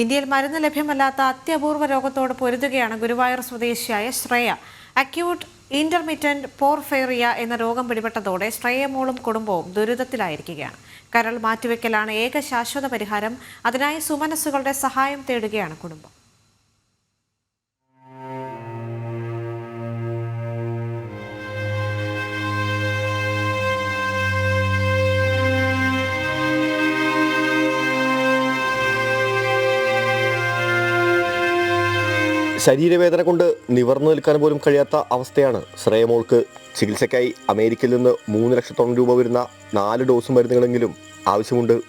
ഇന്ത്യയിൽ മരുന്ന് ലഭ്യമല്ലാത്ത അത്യപൂർവ രോഗത്തോട് പൊരുതുകയാണ് ഗുരുവായൂർ സ്വദേശിയായ ശ്രേയ. അക്യൂട്ട് ഇന്റർമീറ്റന്റ് പോർഫേറിയ എന്ന രോഗം പിടിപെട്ടതോടെ ശ്രേയമോളും കുടുംബവും ദുരിതത്തിലായിരിക്കുകയാണ്. കരൾ മാറ്റിവെക്കലാണ് ഏക ശാശ്വത പരിഹാരം. അതിനായി സുമനസ്സുകളുടെ സഹായം തേടുകയാണ് കുടുംബം. ശരീരവേദന കൊണ്ട് നിവർന്നു നിൽക്കാൻ പോലും കഴിയാത്ത അവസ്ഥയാണ് ശ്രേയമോൾക്ക്. ചികിത്സയ്ക്കായി അമേരിക്കയിൽ നിന്ന് മൂന്ന് ലക്ഷത്തോളം രൂപ വരുന്ന നാല് ഡോസ് മരുന്നുകളെങ്കിലും ആവശ്യമുണ്ട്.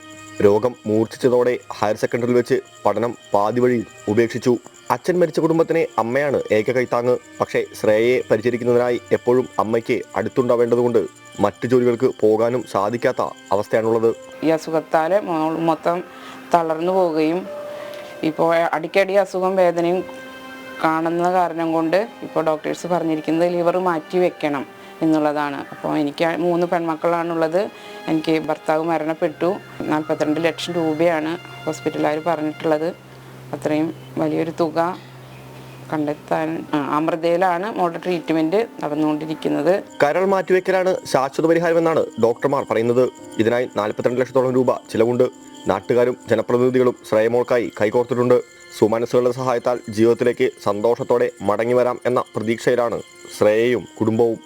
രോഗം മൂർച്ഛിച്ചതോടെ ഹയർ സെക്കൻഡറിയിൽ വെച്ച് പഠനം പാതി വഴിയിൽ ഉപേക്ഷിച്ചു. അച്ഛൻ മരിച്ച കുടുംബത്തിനെ അമ്മയാണ് ഏക കൈത്താങ്ങ്. പക്ഷേ ശ്രേയയെ പരിചരിക്കുന്നതിനായി എപ്പോഴും അമ്മയ്ക്ക് അടുത്തുണ്ടാവേണ്ടതുകൊണ്ട് മറ്റു ജോലികൾക്ക് പോകാനും സാധിക്കാത്ത അവസ്ഥയാണുള്ളത്. ഈ അസുഖത്താൽ മൊത്തം തളർന്നു പോവുകയും ഇപ്പോൾ അടിക്കടി അസുഖം വേദനയും കാണുന്ന കാരണം കൊണ്ട് ഇപ്പോൾ ഡോക്ടേഴ്സ് പറഞ്ഞിരിക്കുന്നത് ലിവർ മാറ്റി വെക്കണം എന്നുള്ളതാണ്. അപ്പോൾ എനിക്ക് മൂന്ന് പെൺമക്കളാണുള്ളത്. എനിക്ക് ഭർത്താവ് മരണപ്പെട്ടു. നാൽപ്പത്തിരണ്ട് ലക്ഷം രൂപയാണ് ഹോസ്പിറ്റലുകാർ പറഞ്ഞിട്ടുള്ളത്. അത്രയും വലിയൊരു തുക കണ്ടെത്താൻ അമൃതയിലാണ് മോഡൽ ട്രീറ്റ്മെന്റ് നടന്നുകൊണ്ടിരിക്കുന്നത്. കരൾ മാറ്റിവെക്കലാണ് ശാശ്വത പരിഹാരമെന്നാണ് ഡോക്ടർമാർ പറയുന്നത്. ഇതിനായി നാൽപ്പത്തിരണ്ട് ലക്ഷത്തോളം രൂപ ചിലവുണ്ട്. നാട്ടുകാരും ജനപ്രതിനിധികളും ശ്രേയമോൾക്കായി കൈകോർത്തിട്ടുണ്ട്. സുമനസ്സുകളുടെ സഹായത്താൽ ജീവിതത്തിലേക്ക് സന്തോഷത്തോടെ മടങ്ങി വരാം എന്ന പ്രതീക്ഷയിലാണ് ശ്രേയയും കുടുംബവും.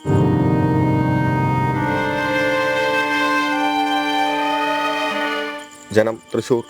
ജനം തൃശൂർ.